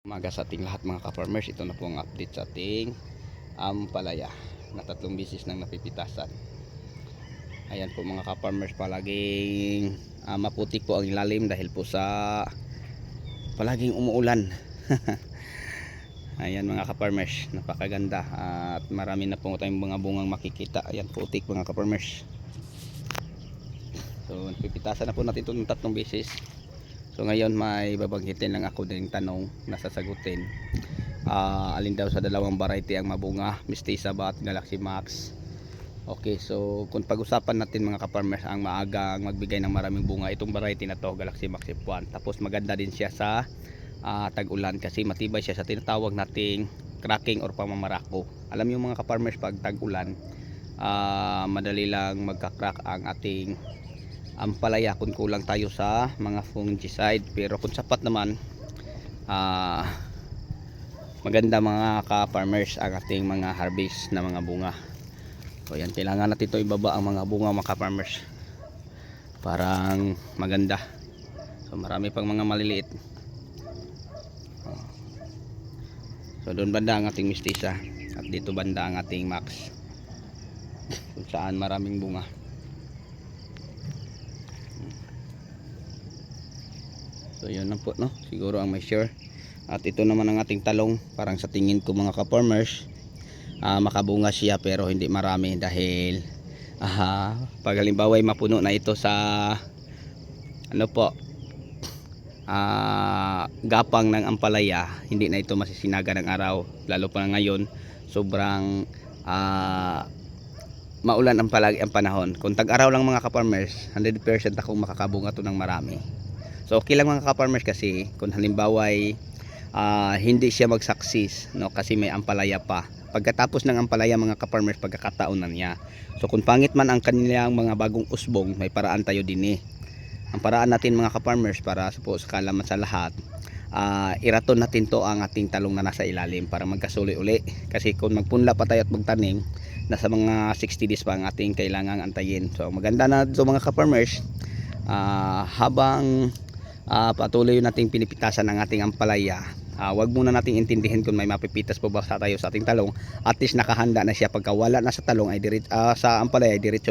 Umaga sa ating lahat mga ka-farmers. Ito na po ang update sa ating ampalaya na tatlong bisis nang napipitasan. Ayan po mga ka-farmers palaging ah, maputik po ang ilalim dahil po sa palaging umuulan. Ayan mga ka-farmers, napakaganda at marami na po tayong mga bungang makikita. Ayan putik mga ka-farmers. So napipitasan na po natin ito ng tatlong bisis. So ngayon may babanggitin lang ako din tanong na sasagutin. Ah, alin daw sa dalawang variety ang mabunga, Mistisa ba at Galaxy Max? Okay, so kung pag-usapan natin mga ka-farmers ang maagang magbigay ng maraming bunga, itong variety na to, Galaxy Max F1. Tapos maganda din siya sa ah, tag-ulan kasi matibay siya sa tinatawag nating cracking or pamamarako. Alam niyo mga ka-farmers pag tag-ulan, ah, madali lang magka-crack ang ating ampalaya kung kulang tayo sa mga fungicide. Pero kung sapat naman ah maganda mga ka-farmers ang ating mga harvest na mga bunga. So yan kailangan natin ito ibaba ang mga bunga mga ka-farmers. Parang maganda. So marami pang mga maliliit. So doon banda ang ating mistisa at dito banda ang ating max. Kung saan maraming bunga So yun lang po no. Siguro ang may share. At ito naman ang ating talong. Parang sa tingin ko mga ka-farmers. ah, makabunga siya pero hindi marami dahil ah, pag halimbawa ay mapuno na ito sa ano po ah, gapang ng ampalaya hindi na ito masisinaga ng araw lalo pa ngayon sobrang ah, maulan ang palagi ang panahon kung tag-araw lang mga ka-farmers 100% akong makakabunga to ng marami So okay lang mga ka-farmers kasi kung halimbawa ay ah, hindi siya mag-success no kasi may ampalaya pa. Pagkatapos ng ampalaya mga ka-farmers pagkakataon na niya. So kung pangit man ang kanilang mga bagong usbong, may paraan tayo din eh. Ang paraan natin mga ka-farmers para sa po sa kalaman sa lahat, ah, iraton natin to ang ating talong na nasa ilalim para magkasuli uli. Kasi kung magpunla pa tayo at magtanim, nasa mga 60 days pa ang ating kailangang antayin. So maganda na so mga ka-farmers, ah, habang ah, patuloy nating pinipitasan ng ating ampalaya. Ah, wag muna nating intindihin kung may mapipitas po ba sa tayo sa ating talong. At least nakahanda na siya. Pagka wala na sa talong ay dirit, ah, sa ampalaya ay diretso na